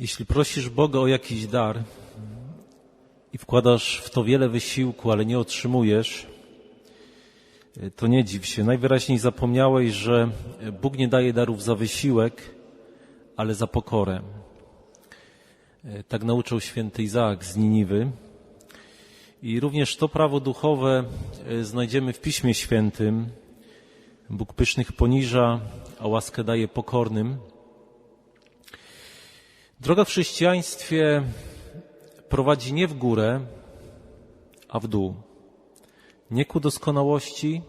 Jeśli prosisz Boga o jakiś dar i wkładasz w to wiele wysiłku, ale nie otrzymujesz, to nie dziw się. Najwyraźniej zapomniałeś, że Bóg nie daje darów za wysiłek, ale za pokorę. Tak nauczył święty Izaak z Niniwy. I również to prawo duchowe znajdziemy w Piśmie Świętym. Bóg pysznych poniża, a łaskę daje pokornym. Droga w chrześcijaństwie prowadzi nie w górę, a w dół. Nie ku doskonałości,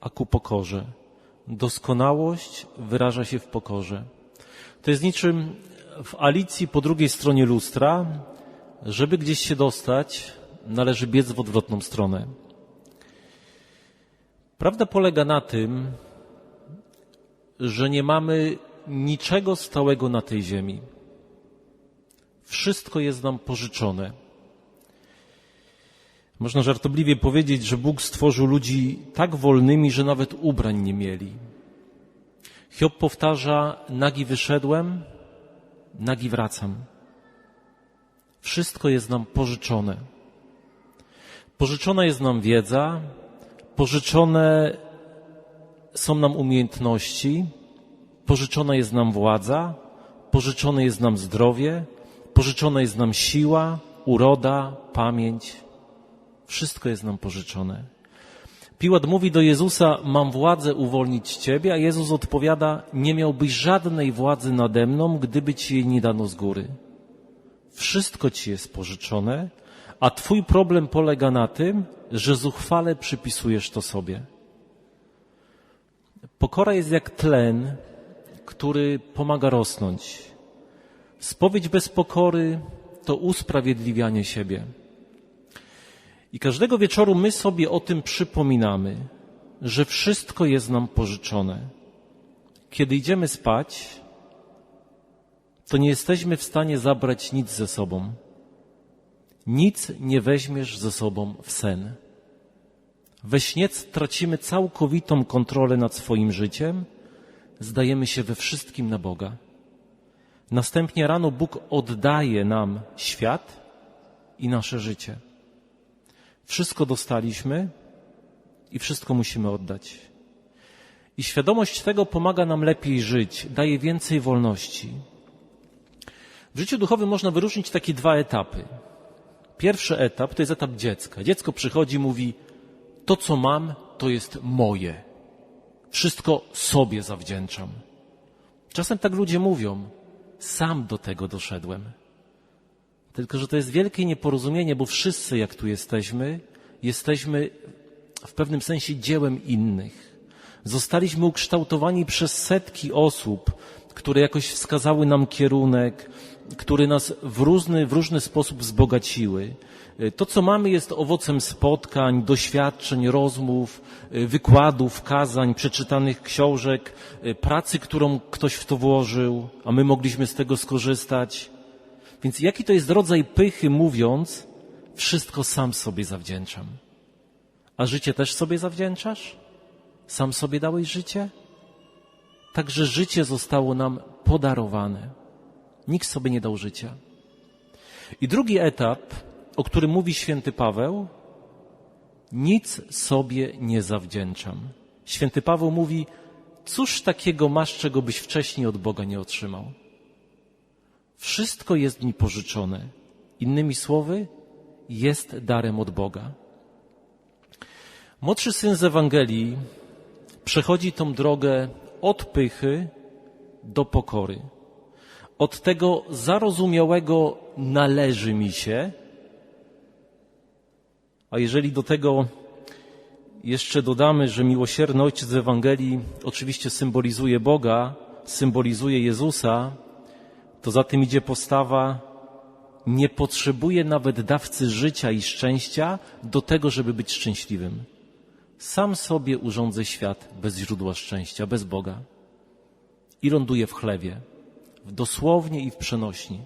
a ku pokorze. Doskonałość wyraża się w pokorze. To jest niczym w Alicji po drugiej stronie lustra. Żeby gdzieś się dostać, należy biec w odwrotną stronę. Prawda polega na tym, że nie mamy niczego stałego na tej ziemi. Wszystko jest nam pożyczone. Można żartobliwie powiedzieć, że Bóg stworzył ludzi tak wolnymi, że nawet ubrań nie mieli. Hiob powtarza: Nagi wyszedłem, nagi wracam. Wszystko jest nam pożyczone. Pożyczona jest nam wiedza, pożyczone są nam umiejętności, pożyczona jest nam władza, pożyczone jest nam zdrowie, pożyczona jest nam siła, uroda, pamięć. Wszystko jest nam pożyczone. Piłat mówi do Jezusa: Mam władzę uwolnić Ciebie, a Jezus odpowiada: Nie miałbyś żadnej władzy nade mną, gdyby Ci jej nie dano z góry. Wszystko Ci jest pożyczone, a Twój problem polega na tym, że zuchwale przypisujesz to sobie. Pokora jest jak tlen, który pomaga rosnąć. Spowiedź bez pokory to usprawiedliwianie siebie. I każdego wieczoru my sobie o tym przypominamy, że wszystko jest nam pożyczone. Kiedy idziemy spać, to nie jesteśmy w stanie zabrać nic ze sobą. Nic nie weźmiesz ze sobą w sen. We śnie tracimy całkowitą kontrolę nad swoim życiem, zdajemy się we wszystkim na Boga. Następnie rano Bóg oddaje nam świat i nasze życie. Wszystko dostaliśmy i wszystko musimy oddać. I świadomość tego pomaga nam lepiej żyć, daje więcej wolności. W życiu duchowym można wyróżnić takie dwa etapy. Pierwszy etap to jest etap dziecka. Dziecko przychodzi i mówi: To, co mam, to jest moje. Wszystko sobie zawdzięczam. Czasem tak ludzie mówią: Sam do tego doszedłem. Tylko, że to jest wielkie nieporozumienie, bo wszyscy, jak tu jesteśmy, jesteśmy w pewnym sensie dziełem innych. Zostaliśmy ukształtowani przez setki osób, które jakoś wskazały nam kierunek, które nas w różny, w różny sposób wzbogaciły. To, co mamy, jest owocem spotkań, doświadczeń, rozmów, wykładów, kazań, przeczytanych książek, pracy, którą ktoś w to włożył, a my mogliśmy z tego skorzystać. Więc jaki to jest rodzaj pychy, mówiąc, wszystko sam sobie zawdzięczam. A życie też sobie zawdzięczasz? Sam sobie dałeś życie? Także życie zostało nam podarowane. Nikt sobie nie dał życia. I drugi etap, o którym mówi święty Paweł, nic sobie nie zawdzięczam. Święty Paweł mówi, cóż takiego masz, czego byś wcześniej od Boga nie otrzymał? Wszystko jest mi pożyczone. Innymi słowy, jest darem od Boga. Młodszy syn z Ewangelii przechodzi tą drogę od pychy do pokory. Od tego zarozumiałego należy mi się, a jeżeli do tego jeszcze dodamy, że miłosierny ojciec z Ewangelii oczywiście symbolizuje Boga, symbolizuje Jezusa, to za tym idzie postawa nie potrzebuje nawet dawcy życia i szczęścia do tego, żeby być szczęśliwym. Sam sobie urządzę świat bez źródła szczęścia, bez Boga. I ląduje w chlewie, dosłownie i w przenośni.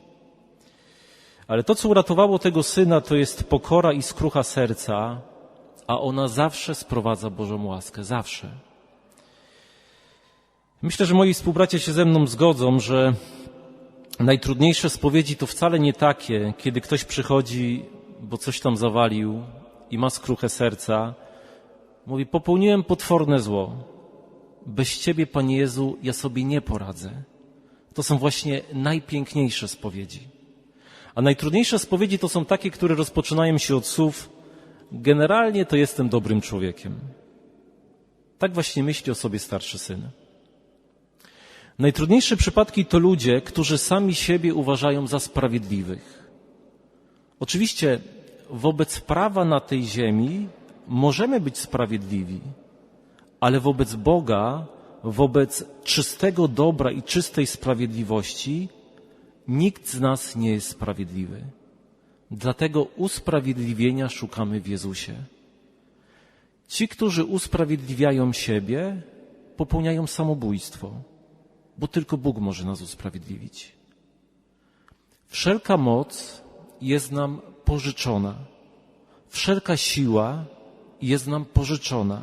Ale to, co uratowało tego syna, to jest pokora i skrucha serca, a ona zawsze sprowadza Bożą łaskę, zawsze. Myślę, że moi współbracia się ze mną zgodzą, że najtrudniejsze spowiedzi to wcale nie takie, kiedy ktoś przychodzi, bo coś tam zawalił i ma skruchę serca, mówi: Popełniłem potworne zło. Bez Ciebie, Panie Jezu, ja sobie nie poradzę. To są właśnie najpiękniejsze spowiedzi. A najtrudniejsze spowiedzi to są takie, które rozpoczynają się od słów: Generalnie to jestem dobrym człowiekiem. Tak właśnie myśli o sobie starszy syn. Najtrudniejsze przypadki to ludzie, którzy sami siebie uważają za sprawiedliwych. Oczywiście wobec prawa na tej ziemi możemy być sprawiedliwi, ale wobec Boga, wobec czystego dobra i czystej sprawiedliwości, nikt z nas nie jest sprawiedliwy. Dlatego usprawiedliwienia szukamy w Jezusie. Ci, którzy usprawiedliwiają siebie, popełniają samobójstwo, bo tylko Bóg może nas usprawiedliwić. Wszelka moc jest nam pożyczona. Wszelka siła jest nam pożyczona.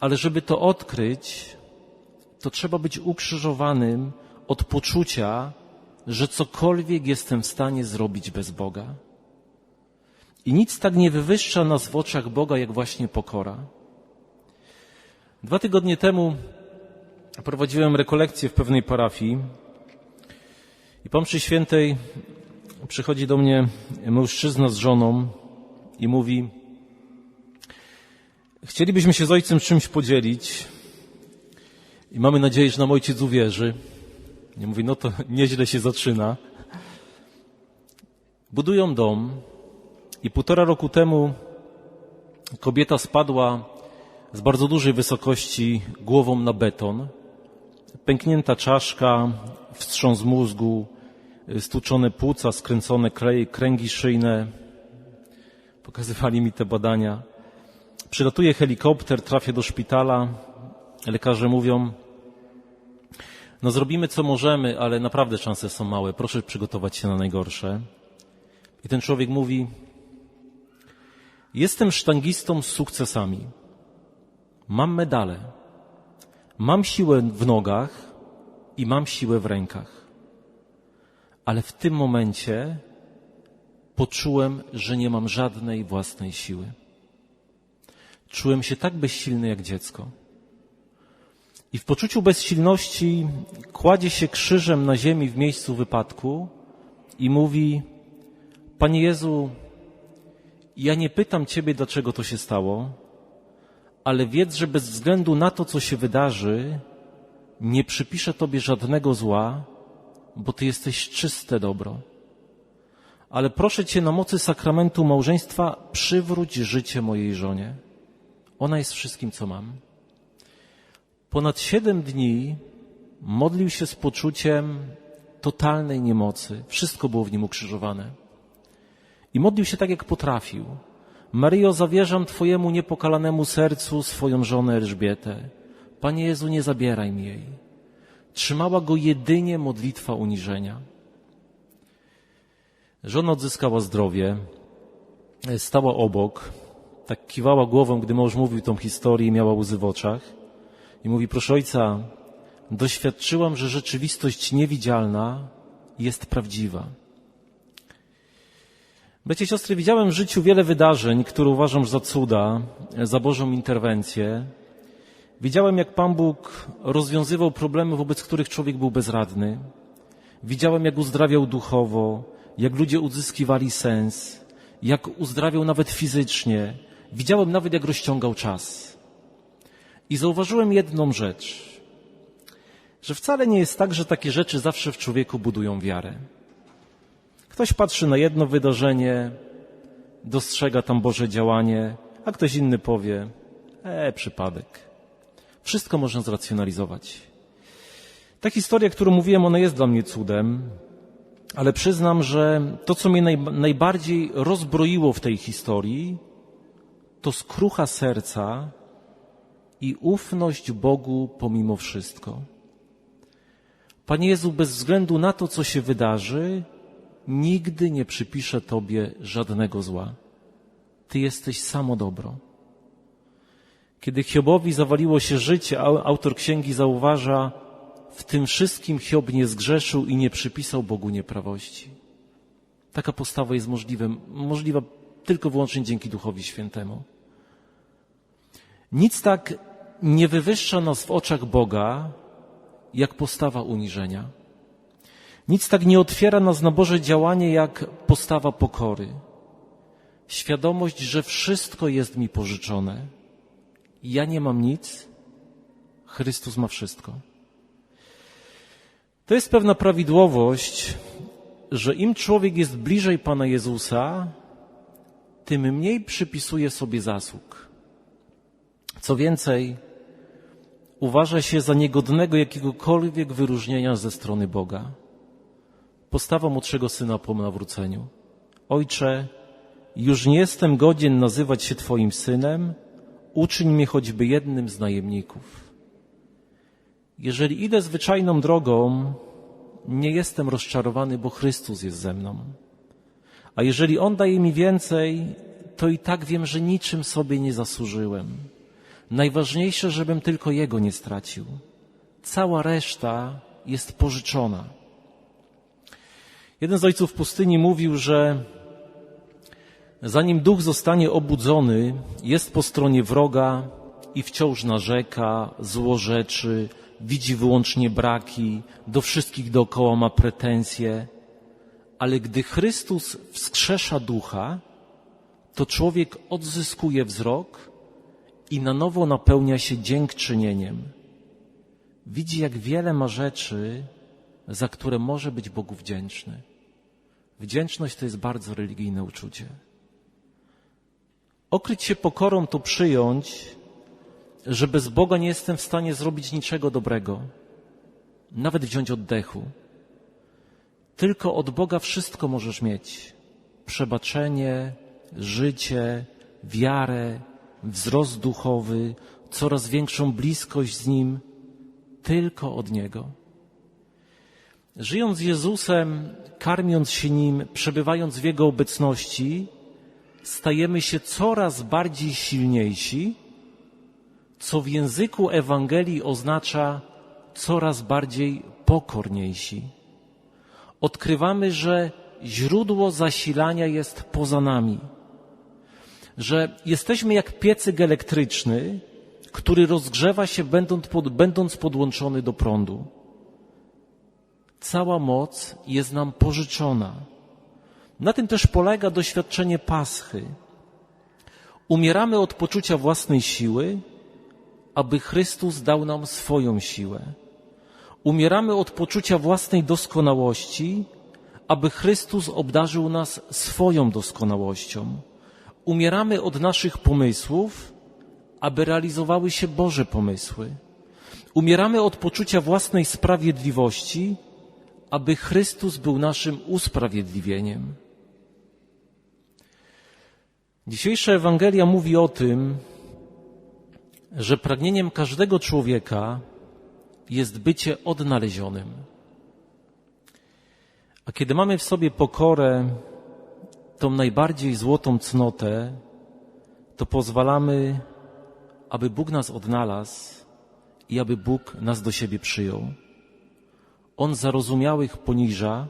Ale żeby to odkryć, to trzeba być ukrzyżowanym od poczucia, że cokolwiek jestem w stanie zrobić bez Boga. I nic tak nie wywyższa nas w oczach Boga, jak właśnie pokora. Dwa tygodnie temu prowadziłem rekolekcję w pewnej parafii i po mszy świętej przychodzi do mnie mężczyzna z żoną i mówi chcielibyśmy się z ojcem czymś podzielić i mamy nadzieję, że nam ojciec uwierzy. I mówi, no to nieźle się zaczyna. Budują dom i półtora roku temu kobieta spadła z bardzo dużej wysokości głową na beton. Pęknięta czaszka, wstrząs mózgu, stłuczone płuca, skręcone kręgi szyjne. Pokazywali mi te badania. Przylatuje helikopter, trafia do szpitala. Lekarze mówią, no zrobimy co możemy, ale naprawdę szanse są małe. Proszę przygotować się na najgorsze. I ten człowiek mówi, jestem sztangistą z sukcesami. Mam medale. Mam siłę w nogach i mam siłę w rękach. Ale w tym momencie poczułem, że nie mam żadnej własnej siły. Czułem się tak bezsilny jak dziecko. I w poczuciu bezsilności kładzie się krzyżem na ziemi w miejscu wypadku i mówi: Panie Jezu, ja nie pytam Ciebie, dlaczego to się stało, ale wiedz, że bez względu na to, co się wydarzy, nie przypiszę Tobie żadnego zła, bo Ty jesteś czyste dobro. Ale proszę Cię na mocy sakramentu małżeństwa przywróć życie mojej żonie. Ona jest wszystkim, co mam. Ponad siedem dni modlił się z poczuciem totalnej niemocy. Wszystko było w nim ukrzyżowane. I modlił się tak, jak potrafił. Maryjo, zawierzam Twojemu niepokalanemu sercu swoją żonę Elżbietę. Panie Jezu, nie zabieraj mi jej. Trzymała go jedynie modlitwa uniżenia. Żona odzyskała zdrowie, stała obok, tak kiwała głową, gdy mąż mówił tą historię i miała łzy w oczach. I mówi, proszę ojca, doświadczyłam, że rzeczywistość niewidzialna jest prawdziwa. Bracie siostry, widziałem w życiu wiele wydarzeń, które uważam za cuda, za Bożą interwencję. Widziałem, jak Pan Bóg rozwiązywał problemy, wobec których człowiek był bezradny. Widziałem, jak uzdrawiał duchowo, jak ludzie uzyskiwali sens, jak uzdrawiał nawet fizycznie. Widziałem nawet, jak rozciągał czas. I zauważyłem jedną rzecz, że wcale nie jest tak, że takie rzeczy zawsze w człowieku budują wiarę. Ktoś patrzy na jedno wydarzenie, dostrzega tam Boże działanie, a ktoś inny powie, e, przypadek. Wszystko można zracjonalizować. Ta historia, którą mówiłem, ona jest dla mnie cudem, ale przyznam, że to, co mnie naj, najbardziej rozbroiło w tej historii, to skrucha serca i ufność Bogu pomimo wszystko. Panie Jezu, bez względu na to, co się wydarzy, nigdy nie przypiszę Tobie żadnego zła. Ty jesteś samo dobro. Kiedy Hiobowi zawaliło się życie, autor księgi zauważa, w tym wszystkim Hiob nie zgrzeszył i nie przypisał Bogu nieprawości. Taka postawa jest możliwa, możliwa tylko wyłącznie dzięki Duchowi Świętemu. Nic tak nie wywyższa nas w oczach Boga, jak postawa uniżenia. Nic tak nie otwiera nas na Boże działanie, jak postawa pokory. Świadomość, że wszystko jest mi pożyczone. Ja nie mam nic, Chrystus ma wszystko. To jest pewna prawidłowość, że im człowiek jest bliżej Pana Jezusa, tym mniej przypisuje sobie zasług. Co więcej, uważa się za niegodnego jakiegokolwiek wyróżnienia ze strony Boga. Postawa młodszego syna po nawróceniu. Ojcze, już nie jestem godzien nazywać się Twoim synem, uczyń mnie choćby jednym z najemników. Jeżeli idę zwyczajną drogą, nie jestem rozczarowany, bo Chrystus jest ze mną. A jeżeli On daje mi więcej, to i tak wiem, że niczym sobie nie zasłużyłem. Najważniejsze, żebym tylko Jego nie stracił. Cała reszta jest pożyczona. Jeden z ojców pustyni mówił, że zanim duch zostanie obudzony, jest po stronie wroga i wciąż narzeka, złorzeczy, widzi wyłącznie braki, do wszystkich dookoła ma pretensje. Ale gdy Chrystus wskrzesza ducha, to człowiek odzyskuje wzrok i na nowo napełnia się dziękczynieniem. Widzi, jak wiele ma rzeczy, za które może być Bogu wdzięczny. Wdzięczność to jest bardzo religijne uczucie. Okryć się pokorą to przyjąć, że bez Boga nie jestem w stanie zrobić niczego dobrego, nawet wziąć oddechu. Tylko od Boga wszystko możesz mieć: przebaczenie, życie, wiarę, wzrost duchowy, coraz większą bliskość z Nim, tylko od Niego. Żyjąc z Jezusem, karmiąc się Nim, przebywając w Jego obecności, stajemy się coraz bardziej silniejsi, co w języku Ewangelii oznacza coraz bardziej pokorniejsi. Odkrywamy, że źródło zasilania jest poza nami, że jesteśmy jak piecyk elektryczny, który rozgrzewa się będąc, pod, będąc podłączony do prądu. Cała moc jest nam pożyczona. Na tym też polega doświadczenie Paschy. Umieramy od poczucia własnej siły, aby Chrystus dał nam swoją siłę. Umieramy od poczucia własnej doskonałości, aby Chrystus obdarzył nas swoją doskonałością. Umieramy od naszych pomysłów, aby realizowały się Boże pomysły. Umieramy od poczucia własnej sprawiedliwości, aby Chrystus był naszym usprawiedliwieniem. Dzisiejsza Ewangelia mówi o tym, że pragnieniem każdego człowieka jest bycie odnalezionym. A kiedy mamy w sobie pokorę, tą najbardziej złotą cnotę, to pozwalamy, aby Bóg nas odnalazł i aby Bóg nas do siebie przyjął. On zarozumiałych poniża,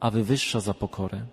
a wywyższa za pokorę.